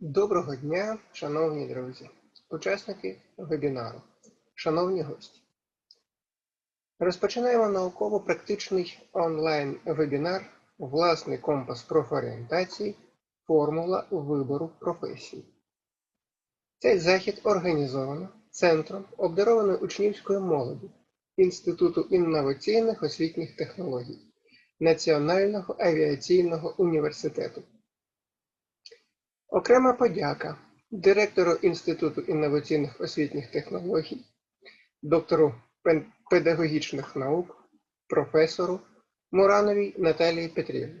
Доброго дня, шановні друзі, учасники вебінару, шановні гості. Розпочинаємо науково-практичний онлайн-вебінар Власний компас профорієнтації Формула вибору професії. Цей захід організовано Центром обдарованої учнівської молоді Інституту інноваційних освітніх технологій Національного авіаційного університету. Окрема подяка директору Інституту інноваційних освітніх технологій, доктору педагогічних наук, професору Мурановій Наталії Петрівні.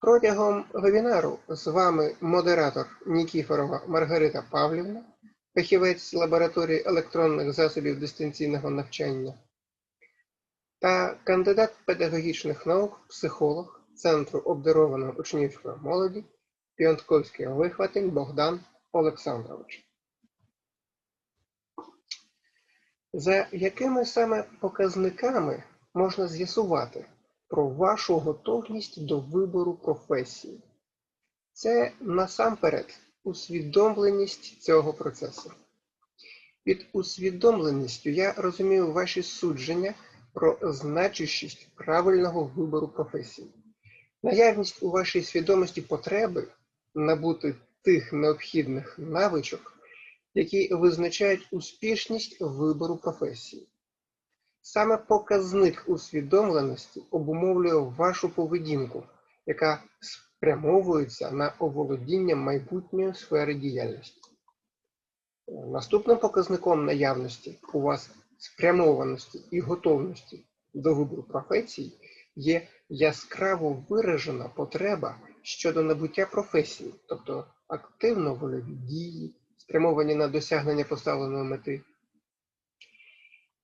Протягом вебінару з вами модератор Нікіфорова Маргарита Павлівна, фахівець лабораторії електронних засобів дистанційного навчання та кандидат педагогічних наук, психолог Центру обдарованої учнівської молоді Піонтковський вихватень Богдан Олександрович. За якими саме показниками можна з'ясувати про вашу готовність до вибору професії? Це насамперед усвідомленість цього процесу. Під усвідомленістю я розумію ваші судження про значущість правильного вибору професії, наявність у вашій свідомості потреби набути тих необхідних навичок, які визначають успішність вибору професії. Саме показник усвідомленості обумовлює вашу поведінку, яка спрямовується на оволодіння майбутньої сфери діяльності. Наступним показником наявності у вас спрямованості і готовності до вибору професії є яскраво виражена потреба щодо набуття професії, тобто активно вольові дії, спрямовані на досягнення поставленої мети.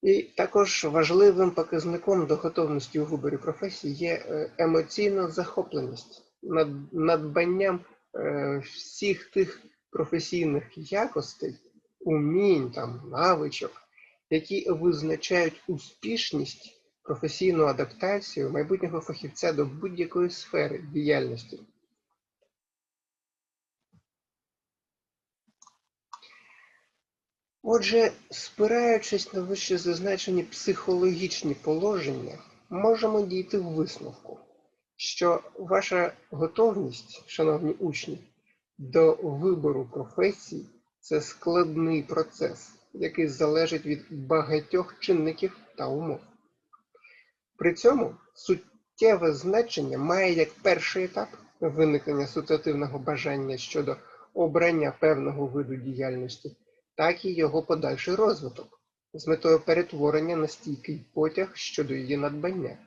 І також важливим показником до готовності у виборі професії є е, емоційна захопленість над надбанням е, всіх тих професійних якостей, умінь, там, навичок, які визначають успішність, професійну адаптацію майбутнього фахівця до будь-якої сфери діяльності. Отже, спираючись на вище зазначені психологічні положення, можемо дійти в висновку, що ваша готовність, шановні учні, до вибору професії це складний процес, який залежить від багатьох чинників та умов. При цьому суттєве значення має як перший етап виникнення ситуативного бажання щодо обрання певного виду діяльності так і його подальший розвиток з метою перетворення на стійкий потяг щодо її надбання.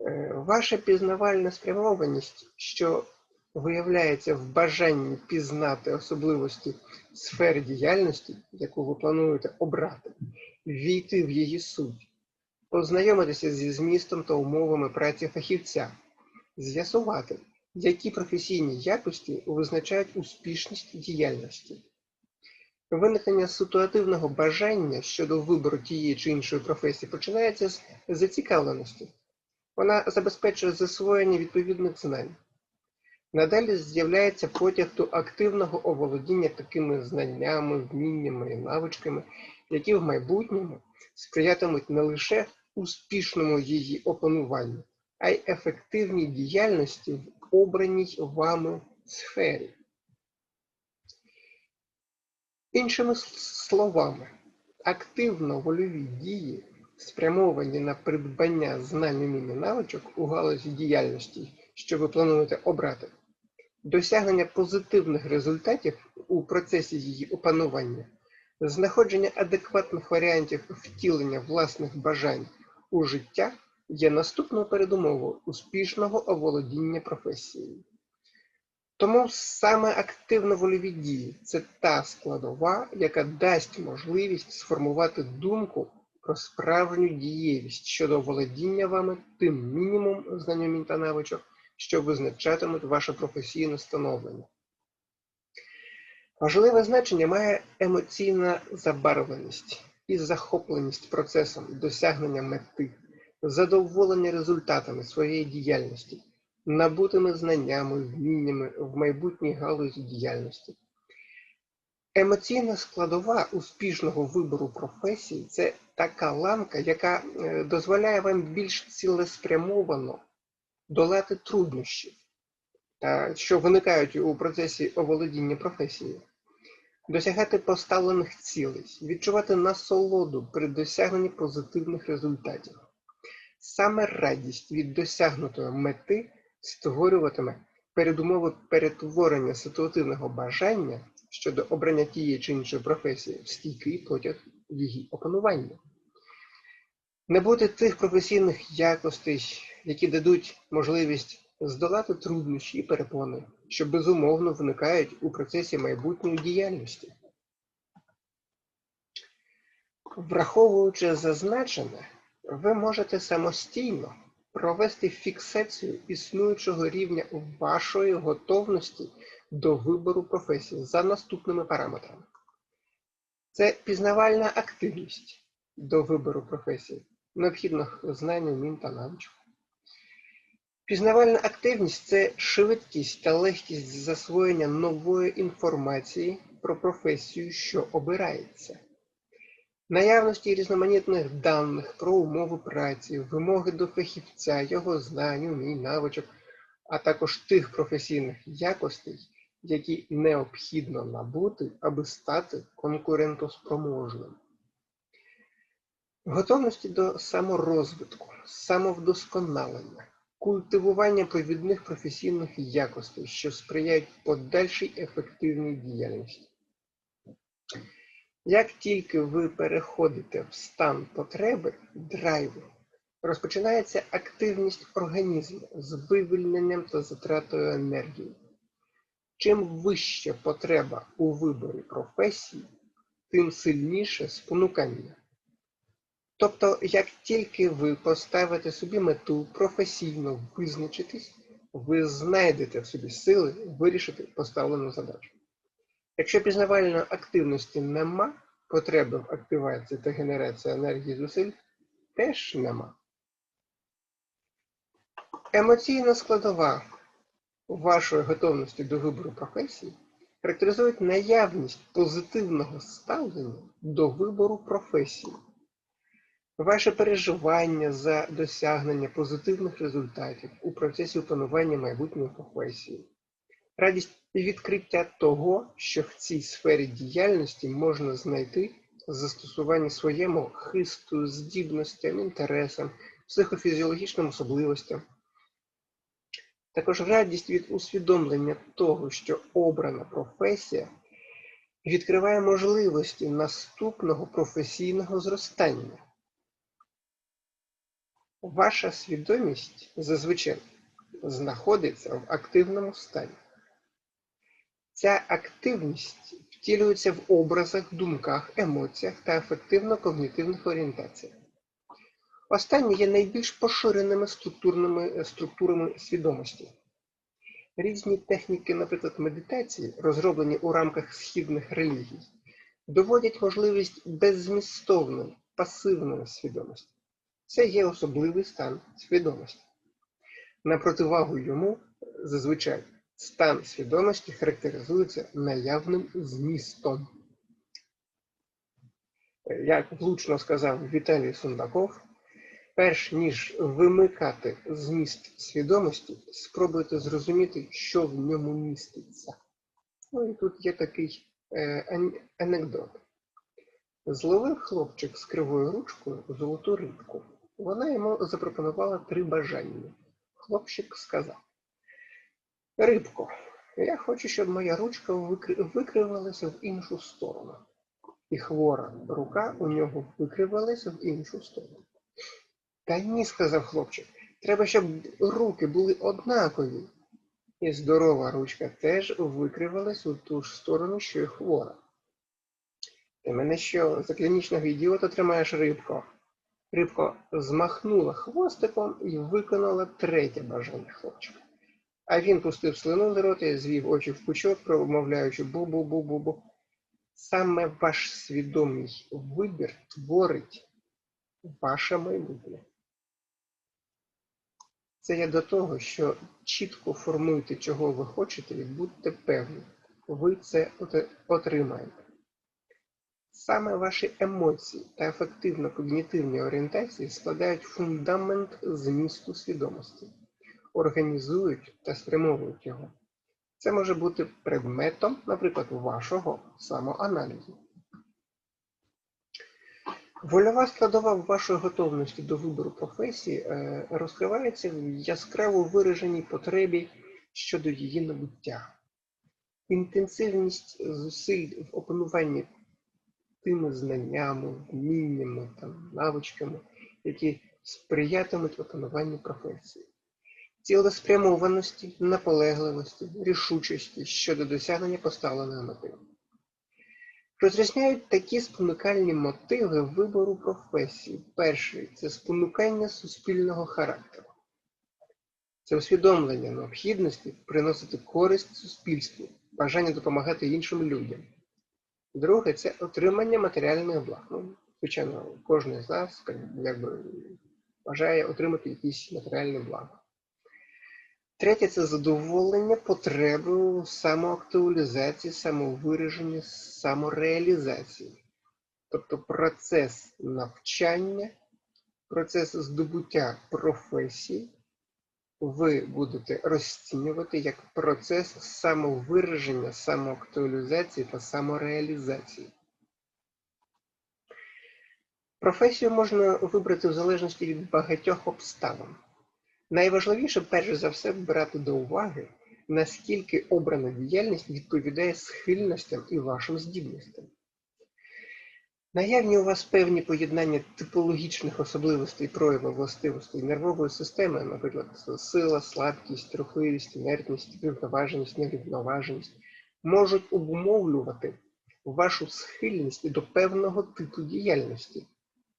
Е, ваша пізнавальна спрямованість, що виявляється в бажанні пізнати особливості сфери діяльності, яку ви плануєте обрати, війти в її суть, познайомитися зі змістом та умовами праці фахівця, з'ясувати, які професійні якості визначають успішність діяльності. Виникнення ситуативного бажання щодо вибору тієї чи іншої професії починається з зацікавленості. Вона забезпечує засвоєння відповідних знань. Надалі з'являється потяг до активного оволодіння такими знаннями, вміннями і навичками, які в майбутньому сприятимуть не лише успішному її опануванню, а й ефективній діяльності в обраній вами сфері. Іншими словами, активно вольові дії, спрямовані на придбання знань умінь і навичок у галузі діяльності, що ви плануєте обрати, досягнення позитивних результатів у процесі її опанування, знаходження адекватних варіантів втілення власних бажань у життя є наступною передумовою успішного оволодіння професією. Тому саме активно-вольові дії це та складова, яка дасть можливість сформувати думку про справжню дієвість щодо володіння вами тим мінімум знанням та навичок, що визначатимуть ваше професійне становлення. Важливе значення має емоційна забарвленість і захопленість процесом досягнення мети, задоволення результатами своєї діяльності набутими знаннями, вміннями в майбутній галузі діяльності. Емоційна складова успішного вибору професії це така ланка, яка е, дозволяє вам більш цілеспрямовано долати труднощі, що виникають у процесі оволодіння професією, досягати поставлених цілей, відчувати насолоду при досягненні позитивних результатів. Саме радість від досягнутої мети створюватиме передумови перетворення ситуативного бажання щодо обрання тієї чи іншої професії в стійкий потяг її опанування. Не бути тих професійних якостей, які дадуть можливість здолати труднощі і перепони, що безумовно виникають у процесі майбутньої діяльності. Враховуючи зазначене, ви можете самостійно провести фіксацію існуючого рівня вашої готовності до вибору професії за наступними параметрами. Це пізнавальна активність до вибору професії, необхідних знань, умінь та навичок. Пізнавальна активність це швидкість та легкість засвоєння нової інформації про професію, що обирається. Наявності різноманітних даних про умови праці, вимоги до фахівця, його знань, умінь, навичок, а також тих професійних якостей, які необхідно набути, аби стати конкурентоспроможним. Готовності до саморозвитку, самовдосконалення, культивування провідних професійних якостей, що сприяють подальшій ефективній діяльності. Як тільки ви переходите в стан потреби, драйву, розпочинається активність організму з вивільненням та затратою енергії. Чим вища потреба у виборі професії, тим сильніше спонукання. Тобто, як тільки ви поставите собі мету професійно визначитись, ви знайдете в собі сили вирішити поставлену задачу. Якщо пізнавальної активності нема, потреби в активації та генерації енергії зусиль теж нема. Емоційна складова вашої готовності до вибору професії характеризують наявність позитивного ставлення до вибору професії. Ваше переживання за досягнення позитивних результатів у процесі опанування майбутньої професії, радість відкриття того, що в цій сфері діяльності можна знайти застосування своєму хисту, здібностям, інтересам, психофізіологічним особливостям. Також радість від усвідомлення того, що обрана професія відкриває можливості наступного професійного зростання. Ваша свідомість зазвичай знаходиться в активному стані. Ця активність втілюється в образах, думках, емоціях та ефективно-когнітивних орієнтаціях. Останні є найбільш поширеними структурними структурами свідомості. Різні техніки, наприклад, медитації, розроблені у рамках східних релігій, доводять можливість беззмістовної, пасивної свідомості. Це є особливий стан свідомості. На противагу йому зазвичай стан свідомості характеризується наявним змістом. Як влучно сказав Віталій Сундаков, перш ніж вимикати зміст свідомості, спробуйте зрозуміти, що в ньому міститься. Ну і тут є такий е, анекдот. Зловив хлопчик з кривою ручкою золоту рибку. Вона йому запропонувала три бажання. Хлопчик сказав: Рибко, я хочу, щоб моя ручка викривалася в іншу сторону. І хвора рука у нього викривалася в іншу сторону. Та ні, сказав хлопчик, треба, щоб руки були однакові. І здорова ручка теж викривалась у ту ж сторону, що й хвора. Ти мене що, за клінічного ідіота тримаєш рибко? Рибко змахнула хвостиком і виконала третє бажання хлопчика. А він пустив слину з рота і звів очі в пучок, промовляючи бу-бу-бу-бу-бу. Саме ваш свідомий вибір творить ваше майбутнє. Це я до того, що чітко формуйте, чого ви хочете, і будьте певні, ви це отримаєте. Саме ваші емоції та ефективно-когнітивні орієнтації складають фундамент змісту свідомості, організують та спрямовують його. Це може бути предметом, наприклад, вашого самоаналізу. Вольова складова вашої готовності до вибору професії е, розкривається в яскраво вираженій потребі щодо її набуття. Інтенсивність зусиль в опануванні тими знаннями, вміннями, навичками, які сприятимуть опануванню професії, цілеспрямованості, наполегливості, рішучості щодо досягнення поставленої мети. Розрізняють такі спонукальні мотиви вибору професії. Перший це спонукання суспільного характеру. Це усвідомлення необхідності приносити користь суспільству, бажання допомагати іншим людям. Друге це отримання матеріальних благ. Ну, звичайно, кожен з нас якби, бажає отримати якісь матеріальні блага. Третє це задоволення потреби самоактуалізації, самовираженні, самореалізації. Тобто процес навчання, процес здобуття професії ви будете розцінювати як процес самовираження, самоактуалізації та самореалізації. Професію можна вибрати в залежності від багатьох обставин. Найважливіше, перш за все, брати до уваги, наскільки обрана діяльність відповідає схильностям і вашим здібностям. Наявні у вас певні поєднання типологічних особливостей прояву властивостей нервової системи, наприклад, сила, слабкість, рухливість, інертність, рівноваженість, нерівноваженість, можуть обумовлювати вашу схильність до певного типу діяльності,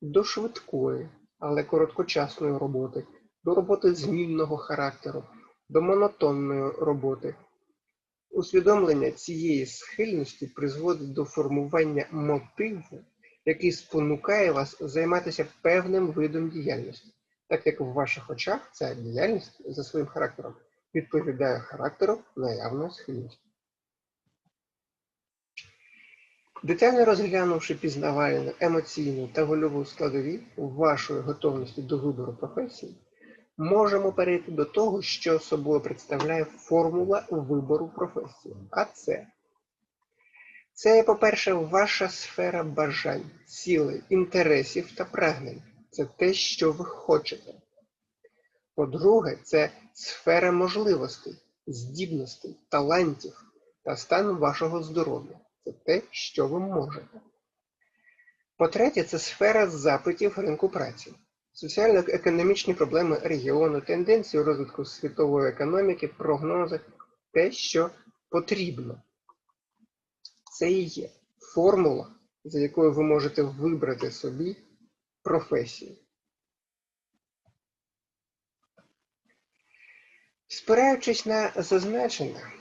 до швидкої, але короткочасної роботи, до роботи змінного характеру, до монотонної роботи. Усвідомлення цієї схильності призводить до формування мотиву, який спонукає вас займатися певним видом діяльності, так як в ваших очах ця діяльність за своїм характером відповідає характеру наявної схильності. Детально розглянувши пізнавальну, емоційну та вольову складові вашої готовності до вибору професії, можемо перейти до того, що собою представляє формула вибору професії. А це це, по-перше, ваша сфера бажань, цілей, інтересів та прагнень. Це те, що ви хочете. По-друге, це сфера можливостей, здібностей, талантів та стан вашого здоров'я. Це те, що ви можете. По-третє, це сфера запитів ринку праці, соціально-економічні проблеми регіону, тенденції розвитку світової економіки, прогнози, те, що потрібно. Це і є формула, за якою ви можете вибрати собі професію. Спираючись на зазначене,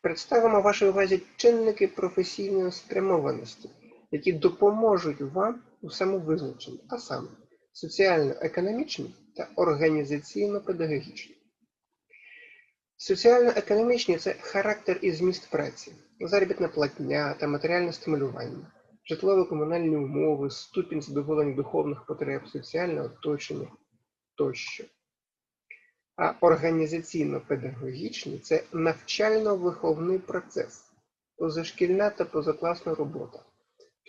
представимо вашій увазі чинники професійної спрямованості, які допоможуть вам у самовизначенні, а саме соціально-економічні та організаційно-педагогічні. Соціально-економічні це характер і зміст праці, заробітна платня та матеріальне стимулювання, житлово-комунальні умови, ступінь задоволення духовних потреб, соціальне оточення тощо. А організаційно-педагогічні це навчально-виховний процес, позашкільна та позакласна робота,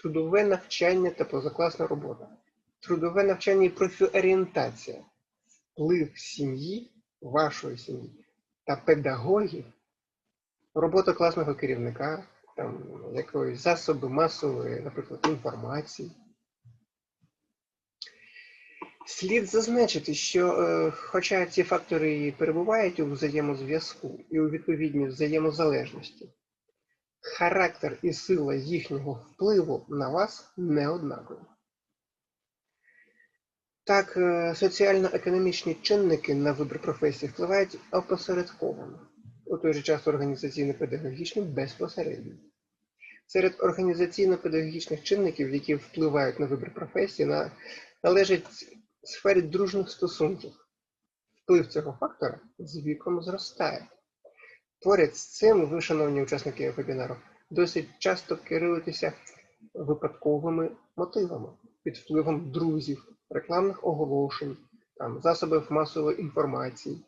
трудове навчання та позакласна робота, трудове навчання і профорієнтація, вплив сім'ї, вашої сім'ї та педагогів, робота класного керівника, там, якоїсь засоби масової, наприклад, інформації. Слід зазначити, що е, хоча ці фактори перебувають у взаємозв'язку і у відповідній взаємозалежності, характер і сила їхнього впливу на вас не однакові. Так, е, соціально-економічні чинники на вибір професії впливають опосередковано, у той же час організаційно-педагогічні безпосередньо. Серед організаційно-педагогічних чинників, які впливають на вибір професії, на, належать сфері дружніх стосунків, Вплив цього фактора з віком зростає. Поряд з цим, ви, шановні учасники вебінару, досить часто керуєтеся випадковими мотивами під впливом друзів, рекламних оголошень, там, засобів масової інформації,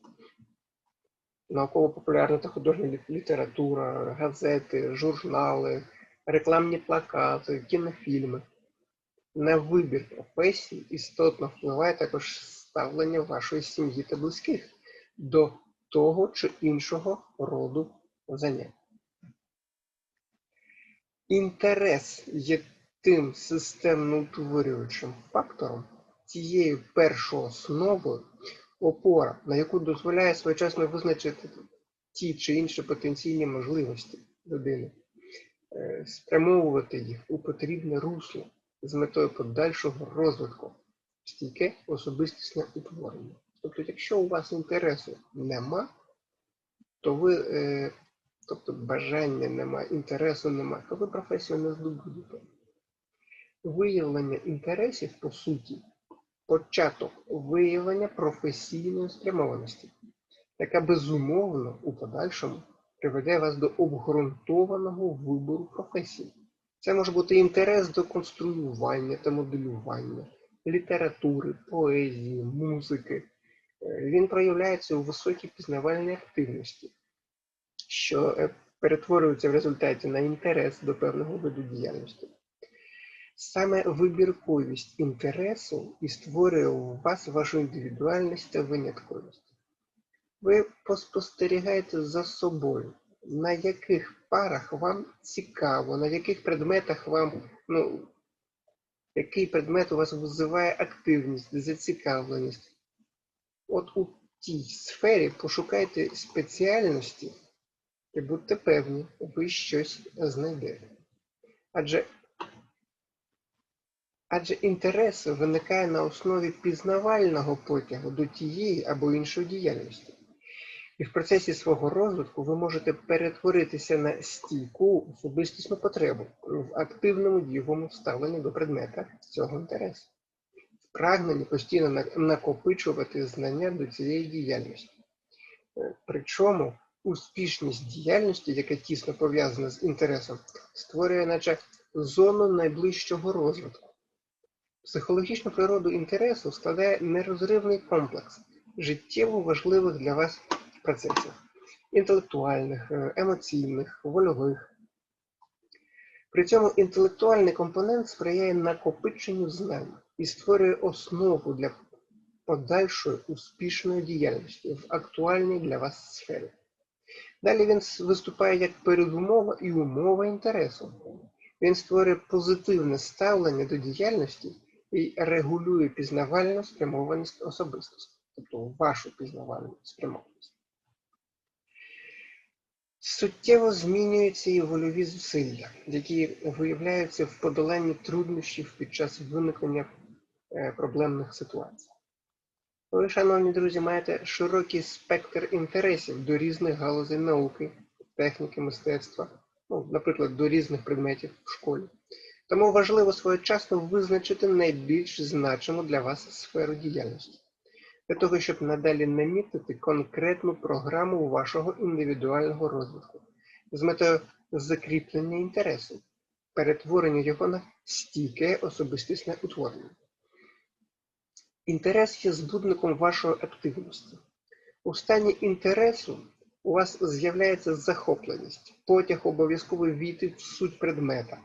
науково-популярна та художня література, газети, журнали, рекламні плакати, кінофільми. На вибір професії істотно впливає також ставлення вашої сім'ї та близьких до того чи іншого роду занять. Інтерес є тим системно утворюючим фактором, тією першою основою, опора, на яку дозволяє своєчасно визначити ті чи інші потенційні можливості людини, е, спрямовувати їх у потрібне русло з метою подальшого розвитку, стійке особистісне утворення. Тобто, якщо у вас інтересу нема, то ви, е, тобто бажання нема, інтересу нема, то ви професію не здобудете. Виявлення інтересів, по суті, початок виявлення професійної спрямованості, яка безумовно у подальшому приведе вас до обґрунтованого вибору професії. Це може бути інтерес до конструювання та моделювання, літератури, поезії, музики. Е, Він проявляється у високій пізнавальній активності, що е, перетворюється в результаті на інтерес до певного виду діяльності. Саме вибірковість інтересу і створює у вас вашу індивідуальність та винятковість. Ви поспостерігаєте за собою, на яких парах вам цікаво, на яких предметах вам, ну, який предмет у вас визиває активність, зацікавленість. От у тій сфері пошукайте спеціальності і будьте певні, ви щось знайдете. Адже Адже інтерес виникає на основі пізнавального потягу до тієї або іншої діяльності. І в процесі свого розвитку ви можете перетворитися на стійку особистісну потребу в активному дієвому ставленні до предмета цього інтересу, в прагненні постійно накопичувати знання до цієї діяльності. Е, Причому успішність діяльності, яка тісно пов'язана з інтересом, створює наче зону найближчого розвитку. Психологічну природу інтересу складає нерозривний комплекс життєво важливих для вас процесів інтелектуальних, е, емоційних, вольових. При цьому інтелектуальний компонент сприяє накопиченню знань і створює основу для подальшої успішної діяльності в актуальній для вас сфері. Далі він виступає як передумова і умова інтересу. Він створює позитивне ставлення до діяльності і регулює пізнавальну спрямованість особистості, тобто вашу пізнавальну спрямованість. Суттєво змінюються і вольові зусилля, які виявляються в подоланні труднощів під час виникнення е, проблемних ситуацій. Ви, шановні друзі, маєте широкий спектр інтересів до різних галузей науки, техніки, мистецтва, ну, наприклад, до різних предметів в школі. Тому важливо своєчасно визначити найбільш значиму для вас сферу діяльності, для того, щоб надалі намітити конкретну програму вашого індивідуального розвитку з метою закріплення інтересу, перетворення його на стійке особистісне утворення. Інтерес є збудником вашої активності. У стані інтересу у вас з'являється захопленість, потяг обов'язково війти в суть предмета.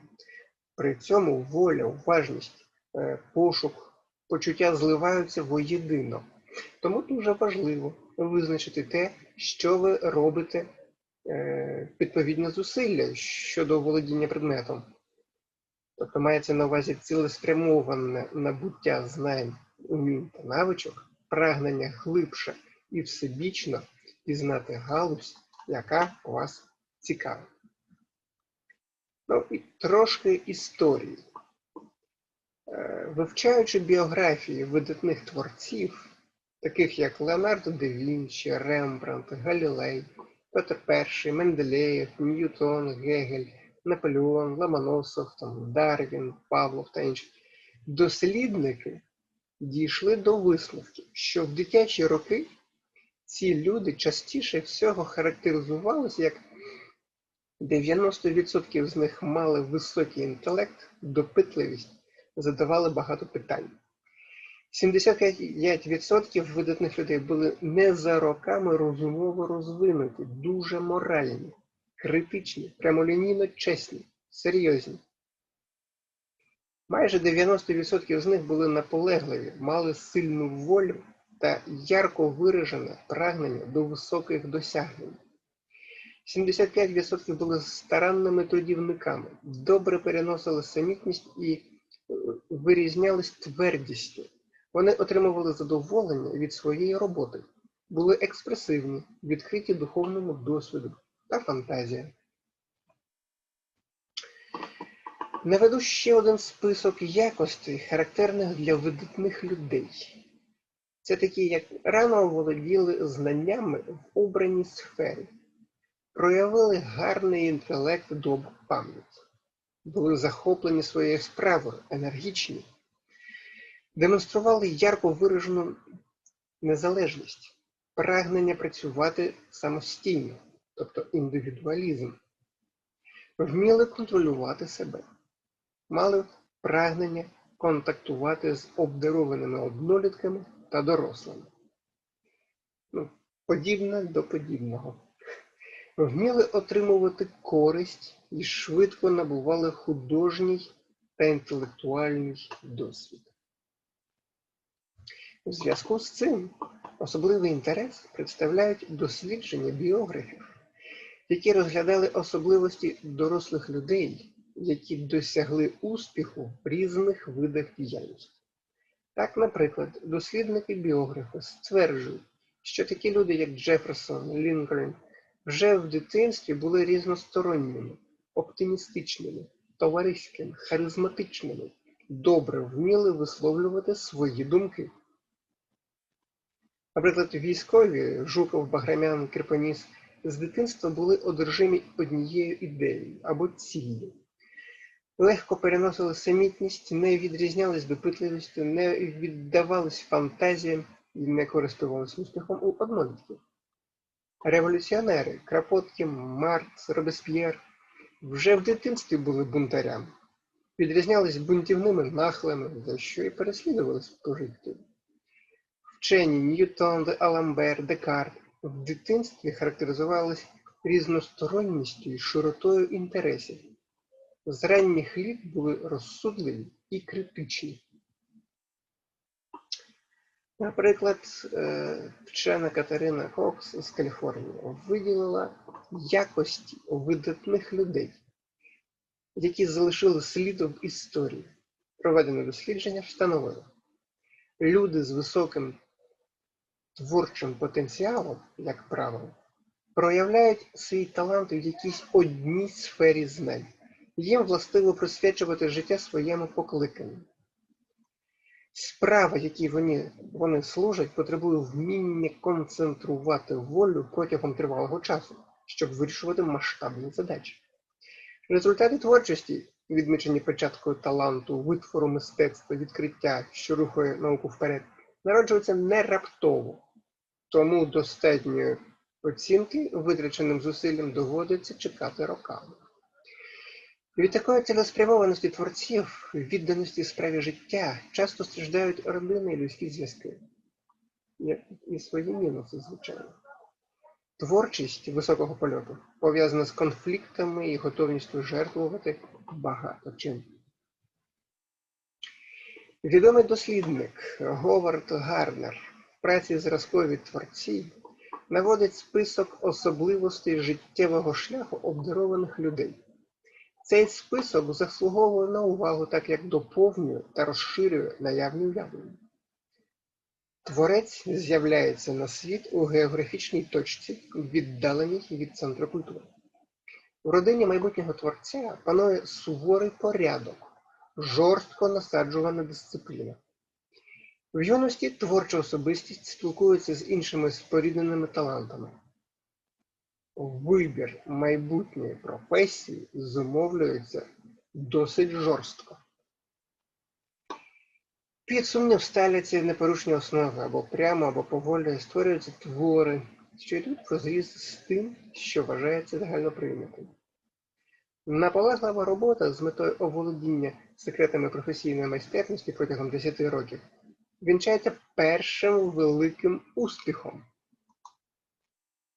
При цьому воля, уважність, е, пошук, почуття зливаються воєдино. Тому дуже важливо визначити те, що ви робите е, відповідне зусилля щодо володіння предметом. Тобто мається на увазі цілеспрямоване набуття знань, умінь та навичок, прагнення глибше і всебічно пізнати галузь, яка вас цікавить. Ну і трошки історії. Е, Вивчаючи біографії видатних творців, таких як Леонардо да Вінчі, Рембрандт, Галілей, Петр І, Менделеєв, Ньютон, Гегель, Наполеон, Ломоносов, там, Дарвін, Павлов та інші, дослідники дійшли до висновків, що в дитячі роки ці люди частіше всього характеризувалися як 90% з них мали високий інтелект, допитливість, задавали багато питань. 75% видатних людей були не за роками розумово розвинуті, дуже моральні, критичні, прямолінійно чесні, серйозні. Майже 90% з них були наполегливі, мали сильну волю та ярко виражене прагнення до високих досягнень. 75% були старанними трудівниками, добре переносили самітність і е, вирізнялись твердістю. Вони отримували задоволення від своєї роботи, були експресивні, відкриті духовному досвіду та фантазія. Наведу ще один список якостей, характерних для видатних людей. Це такі, як рано володіли знаннями в обраній сфері, проявили гарний інтелект, добру пам'ять, були захоплені своєю справою, енергічні, демонстрували ярко виражену незалежність, прагнення працювати самостійно, тобто індивідуалізм, вміли контролювати себе, мали прагнення контактувати з обдарованими однолітками та дорослими. Ну, Подібне до подібного. Вміли отримувати користь і швидко набували художній та інтелектуальний досвід. У зв'язку з цим особливий інтерес представляють дослідження біографів, які розглядали особливості дорослих людей, які досягли успіху в різних видах діяльності. Так, наприклад, дослідники-біографи стверджують, що такі люди, як Джеферсон, Лінкольн, вже в дитинстві були різносторонніми, оптимістичними, товариськими, харизматичними, добре вміли висловлювати свої думки. Наприклад, військові Жуков, Баграмян, Кирпоніс з дитинства були одержимі однією ідеєю або ціллю. Легко переносили самітність, не відрізнялись допитливістю, не віддавались фантазіям і не користувались успіхом у однолітків. Революціонери Крапоткін, Маркс, Робесп'єр вже в дитинстві були бунтарями, відрізнялись бунтівними нахлами, за що і переслідувались по життю. Вчені Ньютон, Аламбер, Декарт в дитинстві характеризувались різносторонністю і широтою інтересів. З ранніх літ були розсудливі і критичні. Наприклад, е, вчена Катерина Кокс з Каліфорнії виділила якості видатних людей, які залишили слід в історії. Проведене дослідження встановило, люди з високим творчим потенціалом, як правило, проявляють свій талант в якійсь одній сфері знань. Їм властиво присвячувати життя своєму покликанню. Справа, якій вони вони служать, потребує вміння концентрувати волю протягом тривалого часу, щоб вирішувати масштабні задачі. Результати творчості, відмічені початкою таланту, витвору мистецтва, відкриття, що рухає науку вперед, народжуються не раптово, тому достатньої оцінки витраченим зусиллям доводиться чекати роками. Від такої цілеспрямованості творців, відданості справі життя, часто страждають родини і людські зв'язки, як і свої мінуси, звичайно. Творчість високого польоту пов'язана з конфліктами і готовністю жертвувати багато чим. Відомий дослідник Говард Гарнер в праці зразкові творці наводить список особливостей життєвого шляху обдарованих людей. Цей список заслуговує на увагу, так як доповнює та розширює наявні уявлення. Творець з'являється на світ у географічній точці, віддаленій від центру культури. В родині майбутнього творця панує суворий порядок, жорстко насаджувана дисципліна. В юності творча особистість спілкується з іншими спорідненими талантами. Вибір майбутньої професії зумовлюється досить жорстко. Під сумнів ставляться непорушні основи або прямо, або поволі створюються твори, що йдуть врозріз з тим, що вважається загальноприйнятим. Наполеглива робота з метою оволодіння секретами професійної майстерності протягом 10 років вінчається першим великим успіхом.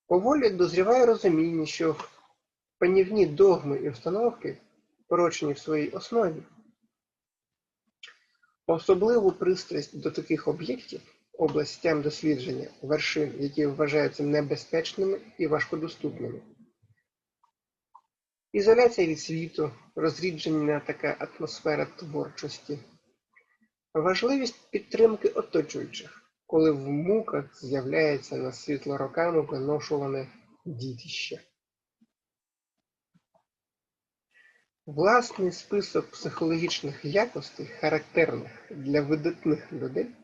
Поволі дозріває розуміння, що панівні догми і установки, порочені в своїй основі, особливу пристрасть до таких об'єктів, областям дослідження вершин, які вважаються небезпечними і важкодоступними. Ізоляція від світу, розріджена така атмосфера творчості, важливість підтримки оточуючих, коли в муках з'являється на світло роками виношуване дітище. Власний список психологічних якостей, характерних для видатних людей,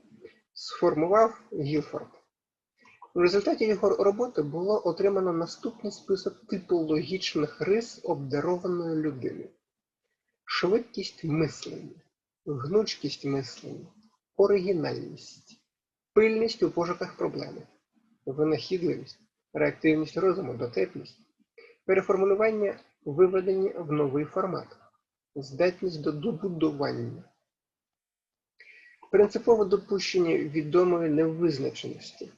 сформував Гілфорд. У результаті його роботи було отримано наступний список типологічних рис обдарованої людини: швидкість мислення, гнучкість мислення, оригінальність, пильність у пошуках проблеми, винахідливість, реактивність розуму, дотепність, переформулювання виведені в новий формат, здатність до добудування, принципове допущення відомої невизначеності,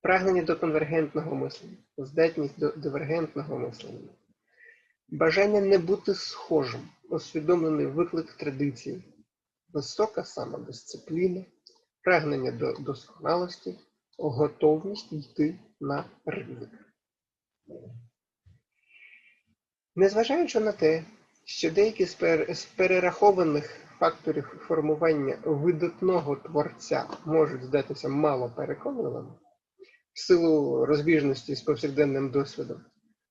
прагнення до конвергентного мислення, здатність до дивергентного мислення, бажання не бути схожим, усвідомлений виклик традиції, висока самодисципліна, прагнення до досконалості, готовність йти на ризик. Незважаючи на те, що деякі з перерахованих факторів формування видатного творця можуть здатися мало переконливими в силу розбіжності з повсякденним досвідом,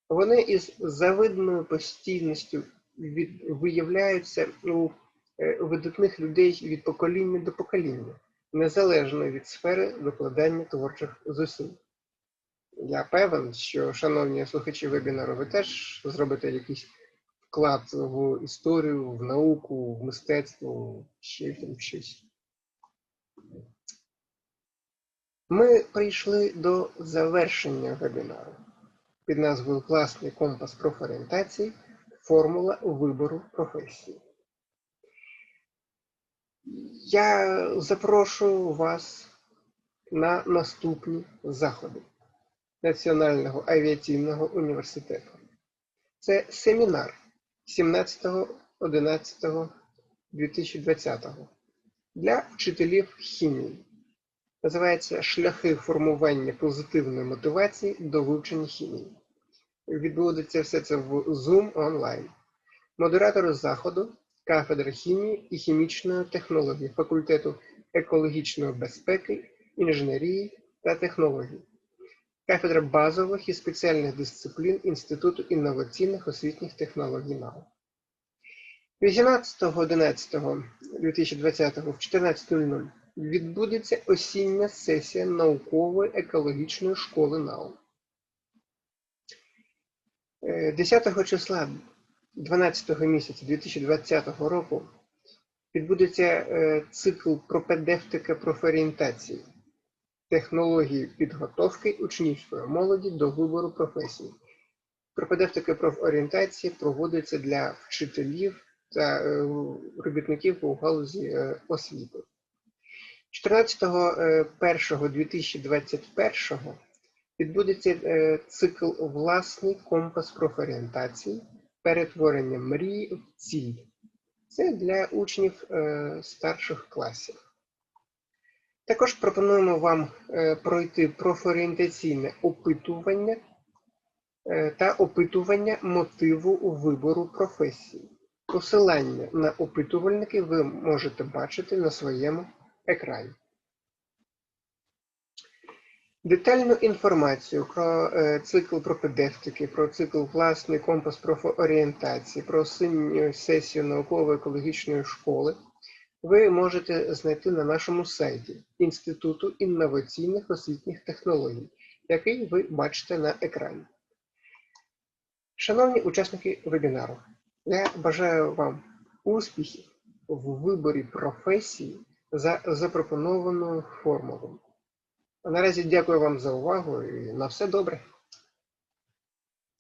вони із завидною постійністю виявляються у е, видатних людей від покоління до покоління, незалежно від сфери викладання творчих зусиль. Я певен, що, шановні слухачі вебінару, ви теж зробите якийсь вклад в історію, в науку, в мистецтво, ще там щось. Ми прийшли до завершення вебінару під назвою Класний компас профорієнтації Формула вибору професії. Я запрошую вас на наступні заходи. Національного авіаційного університету. Це семінар 17.11.2020 для вчителів хімії. Називається Шляхи формування позитивної мотивації до вивчення хімії. Відбудеться все це в Zoom онлайн. Модератор заходу кафедра хімії і хімічної технології факультету екологічної безпеки, інженерії та технологій кафедра базових і спеціальних дисциплін Інституту інноваційних освітніх технологій НАУ. 18.11.2020 в 14.00 відбудеться осіння сесія наукової екологічної школи НАУ. 10 е, числа 12 місяця 2020 року відбудеться е, цикл пропедевтика профорієнтації технології підготовки учнівської молоді до вибору професії. Пропедевтика профорієнтації проводиться для вчителів та е, робітників у галузі е, освіти. 14.01.2021 е, відбудеться цикл Власний компас профорієнтації, перетворення мрії в ціль. Це для учнів старших класів. Також пропонуємо вам е, пройти профорієнтаційне опитування е, та опитування мотиву вибору професії. Посилання на опитувальники ви можете бачити на своєму екрані. Детальну інформацію про е, цикл пропедевтики, про цикл власний компас профорієнтації, про осінню сесію науково-екологічної школи ви можете знайти на нашому сайті Інституту інноваційних освітніх технологій, який ви бачите на екрані. Шановні учасники вебінару, я бажаю вам успіхів в виборі професії, за запропонованою формулою. Наразі дякую вам за увагу і на все добре.